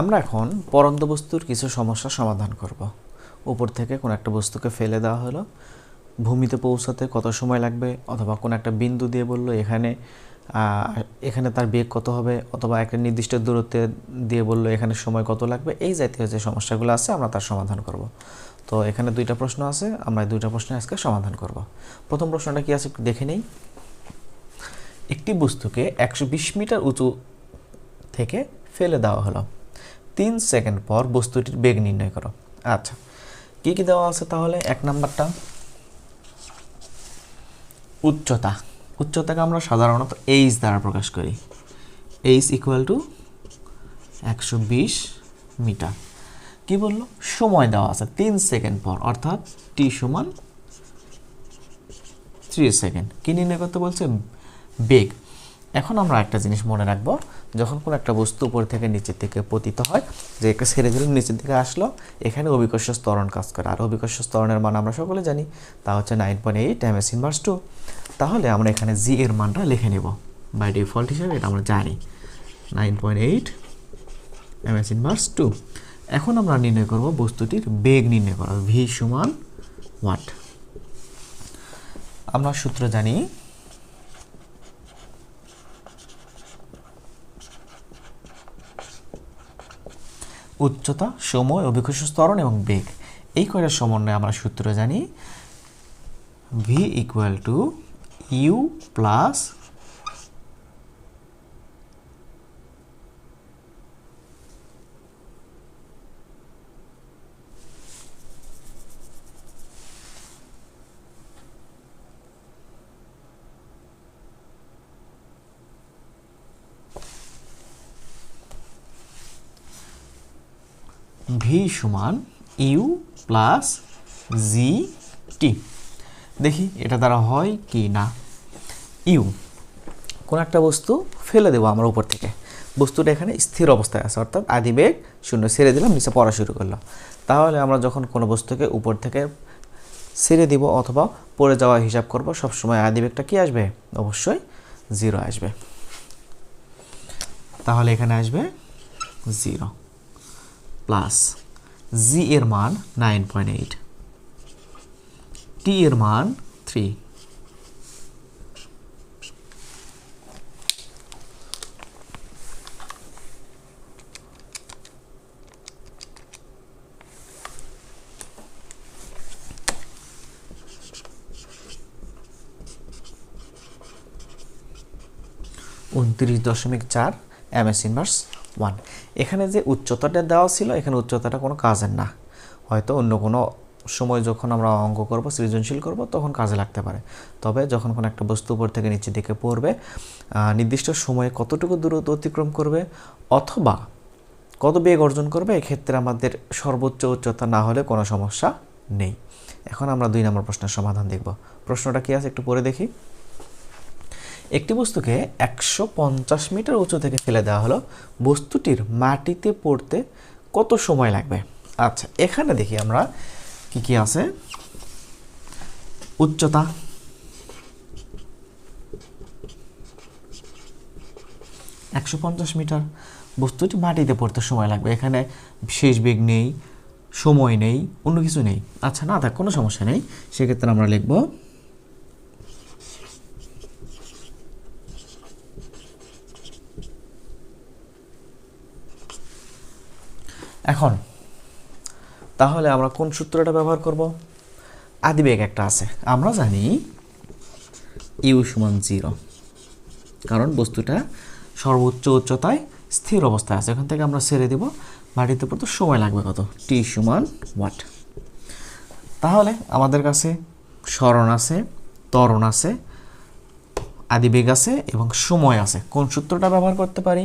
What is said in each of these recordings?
আমরা এখন পরন্ত বস্তুর কিছু সমস্যা সমাধান করব। উপর থেকে কোনো একটা বস্তুকে ফেলে দেওয়া হলো, ভূমিতে পৌঁছাতে কত সময় লাগবে, অথবা কোনো একটা বিন্দু দিয়ে বলল এখানে এখানে তার বেগ কত হবে, অথবা একটা নির্দিষ্ট দূরত্বে দিয়ে বলল এখানে সময় কত লাগবে, এই জাতীয় যে সমস্যাগুলো আছে আমরা তার সমাধান করব। তো এখানে দুইটা প্রশ্ন আছে, আমরা দুইটা প্রশ্নের আজকে সমাধান করব। প্রথম প্রশ্নটা কি আছে দেখে নেই? একটি বস্তুকে একশো বিশ মিটার উঁচু থেকে ফেলে দেওয়া হলো। তিন সেকেন্ড পর বস্তুটির বেগ নির্ণয় করো। আচ্ছা কি কি দেওয়া আছে তাহলে? এক নাম্বারটা। উচ্চতা। উচ্চতাকে আমরা সাধারণত এইচ দ্বারা প্রকাশ করি। এইচ ইকুয়াল টু একশো বিশ মিটার। কি বলল? সময় দেওয়া আছে তিন সেকেন্ড পর, অর্থাৎ টি সমান থ্রি সেকেন্ড। কি নির্ণয় করতে বলছে? বেগ। এখন আমরা একটা জিনিস মনে রাখব, যখন কোনো একটা বস্তু উপর থেকে নিচের দিকে পতিত হয়, যে একটা ছেড়ে দিলে, নিচের দিকে আসলো, এখানে অভিকর্ষ স্তরণ কাজ করে। আর অভিকর্ষ স্তরণের মান আমরা সকলে জানি, তা হচ্ছে nine point eight M S inverse two তাহলে আমরা এখানে জি এর মানটা লিখে নেব। বাই ডিফল্ট হিসেবে এটা আমরা জানি। Nine point eight M S inverse two এখন আমরা নির্ণয় করব বস্তুটির বেগ নির্ণয় করা ভি সমান ওয়াট আমরা সূত্র জানি উচ্চতা, সময়, অভিকর্ষ স্তরণ এবং বেগ। এই কয়টার সমন্বয়ে আমরা সূত্র জানি? V equal to U plus V সমান ইউ প্লাস জি টি দেখি, এটা দ্বারা হয় কি না? ইউ কোন একটা বস্তু ফেলে দেবো আমরা উপর থেকে। বস্তুটা এখানে স্থির অবস্থায় আছে, অর্থাৎ আদিবেগ শূন্য ছেড়ে দিলাম, নিচে পড়া শুরু করল তাহলে আমরা যখন কোনো বস্তুকে উপর থেকে ছেড়ে দিব অথবা পড়ে যাওয়া হিসাব করব, সবসময় আদিবেগটা কি আসবে? অবশ্যই জিরো আসবে। তাহলে এখানে আসবে জিরো প্লাস জি এর মান নাইন পয়েন্ট এইট। টি এর মান থ্রি। উনত্রিশ দশমিক চার এম এস ইনভার্স ওয়ান। এখানে যে উচ্চতাটা দেওয়া ছিল, এখানে উচ্চতাটা কোনো কাজের না। হয়তো অন্য কোনো সময় যখন আমরা অঙ্ক করব, সৃজনশীল করব, তখন কাজে লাগতে পারে। তবে যখন কোনো একটা বস্তু উপর থেকে নিচের দিকে পড়বে নির্দিষ্ট সময়ে কতটুকু দূরত্ব অতিক্রম করবে, অথবা কত বেগ অর্জন করবে, এক্ষেত্রে আমাদের সর্বোচ্চ উচ্চতা না হলে কোনো সমস্যা নেই। এখন আমরা দুই নম্বর প্রশ্নের সমাধান দেখব। প্রশ্নটা কী আছে একটু পরে দেখি। একটি বস্তুকে একশো পঞ্চাশ মিটার উঁচু থেকে ফেলে দেওয়া হলো। বস্তুটির মাটিতে পড়তে কত সময় লাগবে? আচ্ছা এখানে দেখি আমরা কি কি আছে। উচ্চতা। একশো পঞ্চাশ মিটার। বস্তুটি মাটিতে পড়তে সময় লাগবে। এখানে শেষ বেগ নেই, সময় নেই, অন্য কিছু নেই। আচ্ছা না থাক কোনো সমস্যা নেই। সেক্ষেত্রে আমরা লিখব এখন, তাহলে আমরা কোন সূত্রটা ব্যবহার করব? আদিবেগ একটা আছে। আমরা জানি ইউ সমান জিরো, কারণ বস্তুটা সর্বোচ্চ উচ্চতায় স্থির অবস্থায় আছে। এখান থেকে আমরা ছেড়ে দেব, মাটিতে পড়তে সময় লাগবে কত? টি সমান ওয়াট। তাহলে আমাদের কাছে স্মরণ আছে, ত্বরণ আছে, আদিবেগ আছে এবং সময় আছে। কোন সূত্রটা ব্যবহার করতে পারি?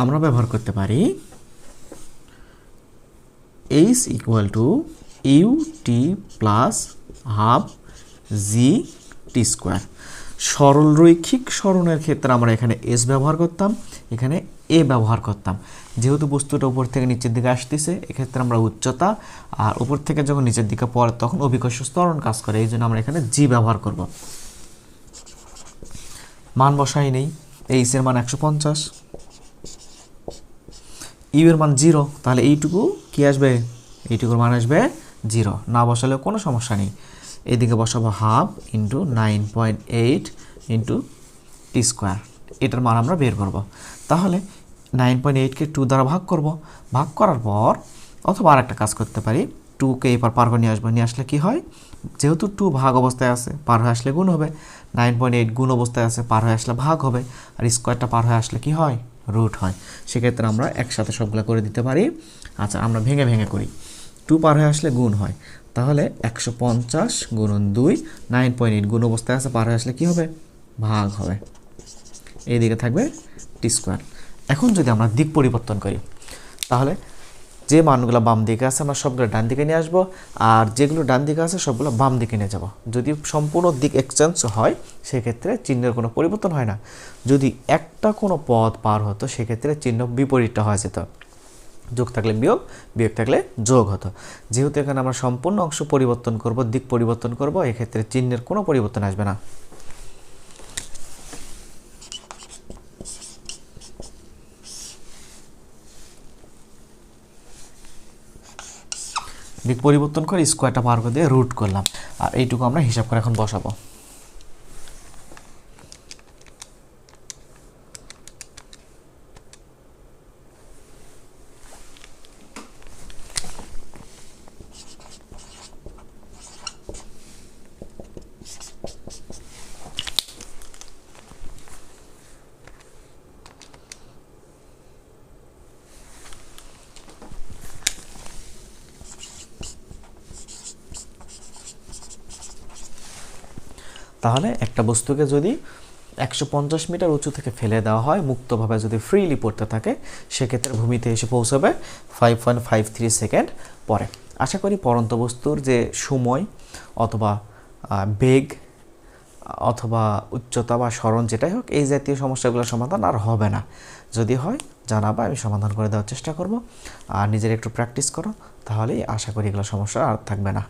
আমরা ব্যবহার করতে পারি H equal to U T plus half G T square সরল রৈখিক সরণের ক্ষেত্রে আমরা এখানে এস ব্যবহার করতাম, এখানে এ ব্যবহার করতাম। যেহেতু বস্তুটা উপর থেকে নিচের দিকে আসতেছে, এক্ষেত্রে আমরা উচ্চতা আর উপর থেকে যখন নিচের দিকে পড়ে তখন অভিকর্ষ স্তরণ কাজ করে, এই জন্য আমরা এখানে জি ব্যবহার করব। মান বসাই নেই এইচ এর মান একশো পঞ্চাশ। ইউ এর মান জিরো, তাহলে এইটুকু কি আসবে? এইটুকুর মান আসবে জিরো। না বসালেও কোনো সমস্যা নেই। এদিকে বসাবো half into nine point eight into T square. এটার মান আমরা বের করব। তাহলে নাইন পয়েন্ট এইটকে টু দ্বারা ভাগ করব। ভাগ করার পর অথবা আর একটা কাজ করতে পারি। টুকে এবার পার করে নিয়ে আসব। নিয়ে আসলে কি হয়? যেহেতু টু ভাগ অবস্থায় আছে, পার হয়ে আসলে গুণ হবে। নাইন পয়েন্ট এইট গুণ অবস্থায় আছে, পার হয়ে আসলে ভাগ হবে। আর স্কোয়ারটা পার হয়ে আসলে কি হয়? রুট হয়। সেক্ষেত্রে আমরা একসাথে সবগুলো করে দিতে পারি। আচ্ছা আমরা ভেঙে ভেঙে করি। টু পার হয়ে আসলে গুণ হয়। তাহলে একশো পঞ্চাশ গুণন দুই নাইন পয়েন্ট এইট গুণ অবস্থায় আছে, পার হয়ে আসলে কী হবে? ভাগ হবে। এইদিকে থাকবে টি স্কোয়ার এখন যদি আমরা দিক পরিবর্তন করি, তাহলে যে মানগুলো বাম দিকে আছে, আমরা সবগুলো ডান দিকে নিয়ে আসব। আর যেগুলো ডান দিকে আছে, সবগুলো বাম দিকে নিয়ে যাব। যদি সম্পূর্ণ দিক এক্সচেঞ্জ হয়, সেক্ষেত্রে চিহ্নের কোনো পরিবর্তন হয় না। যদি একটা কোনো পথ পার হতো, সেক্ষেত্রে চিহ্ন বিপরীতটা হয়ে যেত। যোগ থাকলে বিয়োগ বিয়োগ থাকলে যোগ হতো। যেহেতু এখানে আমরা সম্পূর্ণ অংশ পরিবর্তন করব, দিক পরিবর্তন করব, এক্ষেত্রে চিহ্নের কোনো পরিবর্তন আসবে না। দিক পরিবর্তন করে স্কোয়ারটা পার করে দিয়ে রুট করলাম। আর এইটুকু আমরা হিসাব করে এখন বসাবো। তাহলে একটা বস্তুকে যদি একশো পঞ্চাশ মিটার উঁচু থেকে ফেলে দেওয়া হয়, মুক্তভাবে যদি ফ্রিলি পড়তে থাকে, সেক্ষেত্রে ভূমিতে এসে পৌঁছাবে five point five three second পরে। আশা করি পরন্ত বস্তুর যে সময় অথবা বেগ, অথবা উচ্চতা বা স্মরণ যেটাই হোক, এই জাতীয় সমস্যাগুলোর সমাধান আর হবে না। যদি হয়, জানাবা, আমি সমাধান করে দেওয়ার চেষ্টা করব। আর নিজের একটু প্র্যাকটিস করো, তাহলেই আশা করি এগুলো সমস্যা আর থাকবে না।